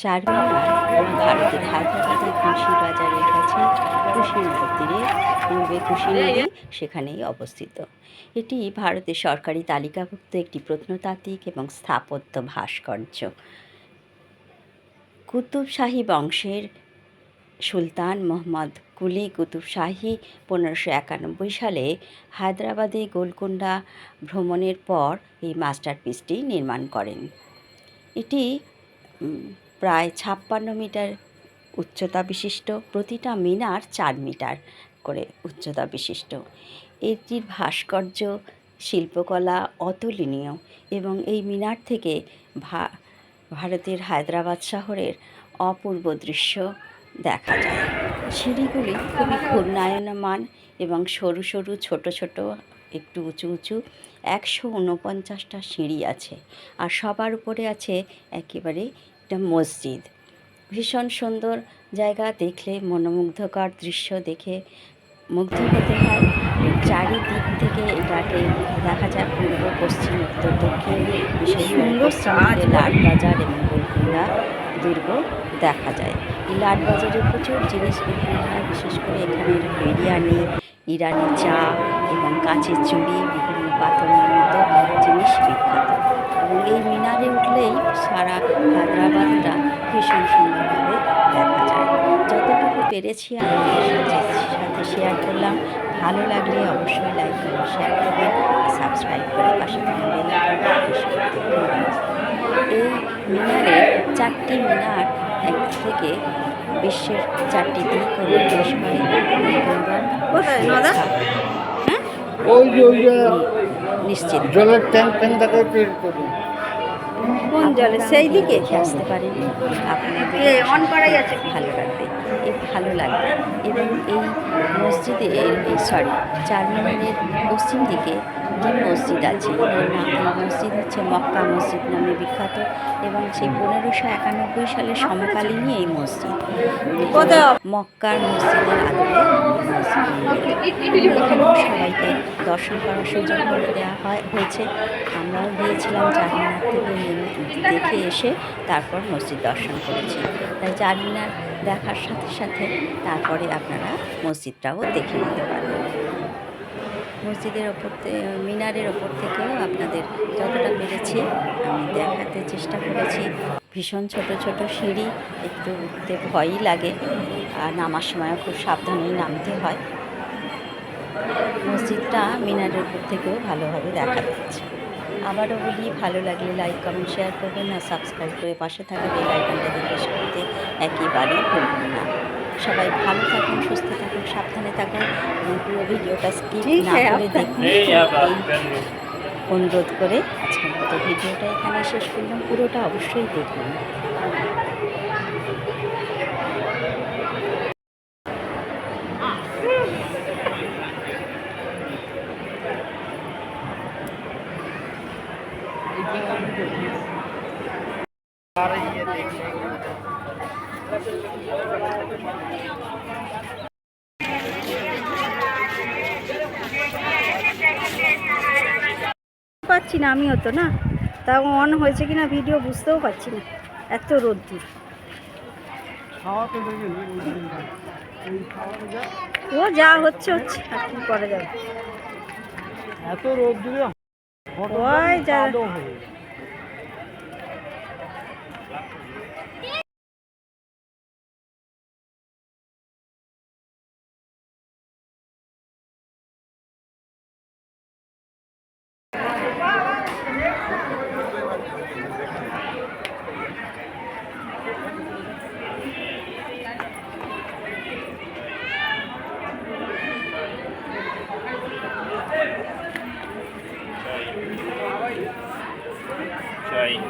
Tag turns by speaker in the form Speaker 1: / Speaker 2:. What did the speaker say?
Speaker 1: চারমিনার ভারতের হায়দ্রাবাদের খুশি বাজারের কাছে কুশিনগর তীরে পূর্বে কুশি নদী সেখানেই অবস্থিত। এটি ভারতের সরকারি তালিকাভুক্ত একটি প্রত্নতাত্ত্বিক এবং স্থাপত্য ভাস্কর্য। কুতুব শাহী বংশের সুলতান মোহাম্মদ কুলি কুতুব শাহী পনেরোশো একানব্বই সালে হায়দ্রাবাদে গোলকুন্ডা ভ্রমণের পর এই মাস্টারপিসটি নির্মাণ করেন। এটি প্রায় ছাপ্পান্ন মিটার উচ্চতা বিশিষ্ট, প্রতিটা মিনার চার মিটার করে উচ্চতা বিশিষ্ট। এটির ভাস্কর্য, শিল্পকলা অতুলনীয় এবং এই মিনার থেকে ভা, ভারতের হায়দ্রাবাদ শহরের অপূর্ব দৃশ্য দেখা যায়। সিঁড়িগুলি খুবই ঘূর্ণায়মান এবং সরু সরু ছোট ছোট, একটু উঁচু উঁচু, একশো উনপঞ্চাশটা সিঁড়ি আছে। আর সবার উপরে আছে একেবারে একটা মসজিদ। ভীষণ সুন্দর জায়গা দেখলে মনোমুগ্ধকর দৃশ্য দেখে মুগ্ধ হতে হয়। চারিদিক থেকে এটাকে দেখা যায় পূর্ব পশ্চিম উত্তর দক্ষিণ বিশেষ করে লাটবাজার এবং গোলকুন্ডা দুর্গ দেখা যায়। এই লাটবাজারে প্রচুর জিনিস বিক্রি হয় বিশেষ করে এখানের বিরিয়ানি ইরানি চা এবং কাঁচের চুড়ি বিভিন্ন পাথর নির্মিত জিনিস বিখ্যাত। এবং এই মিনারে উঠলেই সারা হায়দ্রাবাদটা ভীষণ সুন্দরভাবে দেখা যায়। যতটুকু পেরেছি আমি আপনাদের সাথে শেয়ার করলাম। ভালো লাগলে অবশ্যই লাইক করুন শেয়ার করবেন। সাবস্ক্রাইব করে পাশে। এই মিনারে চারটি মিনার এক থেকে বিশ্বের চারটি দিক ও নির্দেশ করে নিশ্চিত।
Speaker 2: জলের ট্যাঙ্ক ট্যাঙ্ক দেখা
Speaker 3: কোন জলে সেই দিকে
Speaker 1: দেখে আসতে পারেন আপনাদের
Speaker 3: অন করাই আছে।
Speaker 1: ভালো লাগবে। এ ভালো লাগবে। এবং এই মসজিদে সরি চারমিনারের পশ্চিম দিকে যে মসজিদ আছে। মসজিদ হচ্ছে মক্কা মসজিদ নামে বিখ্যাত এবং সেই পনেরোশো একানব্বই সালের সমকালীনই এই মসজিদ। মক্কার মসজিদের আদলে সবাইকে দর্শন করার সুযোগ করে দেওয়া হয় হয়েছে। আমরাও গিয়েছিলাম চারমিনার থেকে দেখে এসে তারপর মসজিদ দর্শন করেছি। তাই চারমিনার দেখার সাথে সাথে তারপরে আপনারা মসজিদটাও দেখে নিতে পারবেন। মসজিদের ওপর মিনারের ওপর থেকেও আপনাদের যতটা পেরেছি আমি দেখাতে চেষ্টা করেছি। ভীষণ ছোট ছোট সিঁড়ি, একটু উঠতে ভয়ই লাগে আর নামার সময়ও খুব সাবধানেই নামতে হয়। মসজিদটা মিনারের উপর থেকেও ভালোভাবে দেখা যাচ্ছে। আবারও বলি ভালো লাগলে লাইক কমেন্ট শেয়ার করবেন আর সাবস্ক্রাইব করে পাশে থাকা বেল আইকনটাকে প্রেস করতে একেবারেই ভুলবেন না। সবাই ভালো থাকুন সুস্থ থাকুন সাবধানে থাকুন এবং পুরো ভিডিওটা স্কিপ না
Speaker 3: হ্যাঁ,
Speaker 1: করে দেখুন। অনুরোধ করে আজকের মতো ভিডিওটা এখানে শেষ করলাম। পুরোটা অবশ্যই দেখুন
Speaker 3: পাচ্ছি না আমিও তো না? তাও অন হয়েছে কিনা ভিডিও বুঝতেও পারছি না। এত রোদ্দুর। ও যা হচ্ছে হচ্ছে আর কি করা যাবে?
Speaker 2: এত রোদ দূরে
Speaker 3: ওই যা।
Speaker 4: さい。